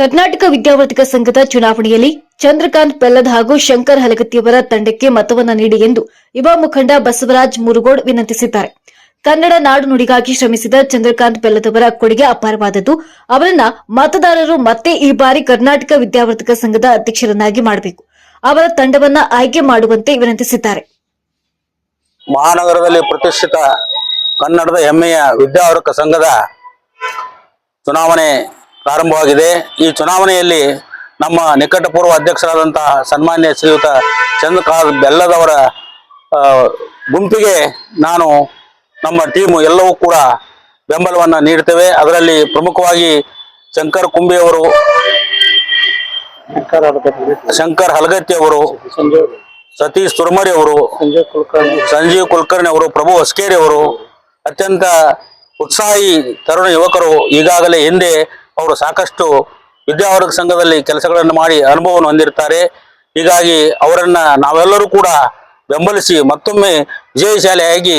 ಕರ್ನಾಟಕ ವಿದ್ಯಾವರ್ಧಕ ಸಂಘದ ಚುನಾವಣೆಯಲ್ಲಿ ಚಂದ್ರಕಾಂತ್ ಪೆಲ್ಲದ್ ಹಾಗೂ ಶಂಕರ್ ಹಲಗತ್ತಿಯವರ ತಂಡಕ್ಕೆ ಮತವನ್ನ ನೀಡಿ ಎಂದು ಯುವ ಮುಖಂಡ ಬಸವರಾಜ್ ಮುರುಗೋಡ್ ವಿನಂತಿಸಿದ್ದಾರೆ. ಕನ್ನಡ ನಾಡು ನುಡಿಗಾಗಿ ಶ್ರಮಿಸಿದ ಚಂದ್ರಕಾಂತ್ ಬೆಲ್ಲದವರ ಕೊಡುಗೆ ಅಪಾರವಾದದ್ದು. ಅವರನ್ನ ಮತದಾರರು ಮತ್ತೆ ಈ ಬಾರಿ ಕರ್ನಾಟಕ ವಿದ್ಯಾವರ್ಧಕ ಸಂಘದ ಅಧ್ಯಕ್ಷರನ್ನಾಗಿ ಮಾಡಬೇಕು. ಅವರ ತಂಡವನ್ನ ಆಯ್ಕೆ ಮಾಡುವಂತೆ ವಿನಂತಿಸಿದ್ದಾರೆ. ಮಹಾನಗರದಲ್ಲಿ ಪ್ರತಿಷ್ಠಿತ ಕನ್ನಡದ ಹೆಮ್ಮೆಯ ವಿದ್ಯಾವರ್ಧಕ ಸಂಘದ ಚುನಾವಣೆ ಪ್ರಾರಂಭವಾಗಿದೆ. ಈ ಚುನಾವಣೆಯಲ್ಲಿ ನಮ್ಮ ನಿಕಟಪೂರ್ವ ಅಧ್ಯಕ್ಷರಾದಂತಹ ಸನ್ಮಾನ್ಯ ಶ್ರೀಯುತ ಚಂದ್ರಕಾಂತ್ ಬೆಲ್ಲದವರ ಗುಂಪಿಗೆ ನಾನು ನಮ್ಮ ಟೀಮು ಎಲ್ಲವೂ ಕೂಡ ಬೆಂಬಲವನ್ನು ನೀಡ್ತೇವೆ. ಅದರಲ್ಲಿ ಪ್ರಮುಖವಾಗಿ ಶಂಕರ್ ಕುಂಬಿಯವರು ಶಂಕರ್ ಹಲಗತ್ತಿ. ಅವರು ಸತೀಶ್ ತುರ್ಮರಿ ಅವರು ಸಂಜೀವ್ ಕುಲಕರ್ಣಿ ಅವರು ಪ್ರಭು ಹೊಸ್ಕೇರಿ ಅವರು ಅತ್ಯಂತ ಉತ್ಸಾಹಿ ತರುಣ ಯುವಕರು ಈಗಾಗಲೇ ಹಿಂದೆ ಅವರು ಸಾಕಷ್ಟು ವಿದ್ಯಾವರ್ಗ ಸಂಘದಲ್ಲಿ ಕೆಲಸಗಳನ್ನು ಮಾಡಿ ಅನುಭವವನ್ನು ಹೊಂದಿರ್ತಾರೆ ಹೀಗಾಗಿ ಅವರನ್ನ ನಾವೆಲ್ಲರೂ ಕೂಡ ಬೆಂಬಲಿಸಿ ಮತ್ತೊಮ್ಮೆ ವಿಜಯಶಾಲಿಯಾಗಿ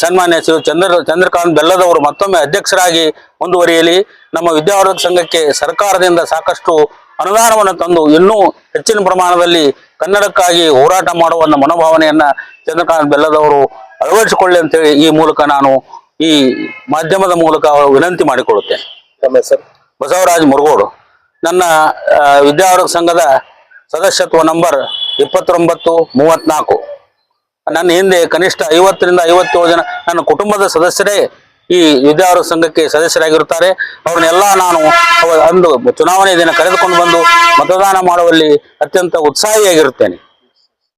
ಸನ್ಮಾನ್ಯ ಶ್ರೀ ಚಂದ್ರ ಚಂದ್ರಕಾಂತ್ ಬೆಲ್ಲದವರು ಮತ್ತೊಮ್ಮೆ ಅಧ್ಯಕ್ಷರಾಗಿ ಮುಂದುವರಿಯಲಿ. ನಮ್ಮ ವಿದ್ಯಾವರ್ಗ ಸಂಘಕ್ಕೆ ಸರ್ಕಾರದಿಂದ ಸಾಕಷ್ಟು ಅನುದಾನವನ್ನು ತಂದು ಇನ್ನೂ ಹೆಚ್ಚಿನ ಪ್ರಮಾಣದಲ್ಲಿ ಕನ್ನಡಕ್ಕಾಗಿ ಹೋರಾಟ ಮಾಡುವ ಮನೋಭಾವನೆಯನ್ನ ಚಂದ್ರಕಾಂತ್ ಬೆಲ್ಲದವರು ಅಳವಡಿಸಿಕೊಳ್ಳಿ ಅಂತೇಳಿ ಈ ಮೂಲಕ ನಾನು ಈ ಮಾಧ್ಯಮದ ಮೂಲಕ ವಿನಂತಿ ಮಾಡಿಕೊಳ್ಳುತ್ತೇನೆ. ಬಸವರಾಜ್ ಮುರುಗೋಡು. ನನ್ನ ವಿದ್ಯಾವರ್ಗ ಸಂಘದ ಸದಸ್ಯತ್ವ ನಂಬರ್ ಇಪ್ಪತ್ತೊಂಬತ್ತು ಮೂವತ್ನಾಲ್ಕು. ನನ್ನ ಹಿಂದೆ ಕನಿಷ್ಠ ಐವತ್ತರಿಂದ ಐವತ್ತೇಳು ಜನ, ನನ್ನ ಕುಟುಂಬದ ಸದಸ್ಯರೇ ಈ ವಿದ್ಯಾವರ್ಗ ಸಂಘಕ್ಕೆ ಸದಸ್ಯರಾಗಿರುತ್ತಾರೆ. ಅವ್ರನ್ನೆಲ್ಲ ನಾನು ಅಂದು ಚುನಾವಣೆ ದಿನ ಕರೆದುಕೊಂಡು ಬಂದು ಮತದಾನ ಮಾಡುವಲ್ಲಿ ಅತ್ಯಂತ ಉತ್ಸಾಹಿಯಾಗಿರುತ್ತೇನೆ.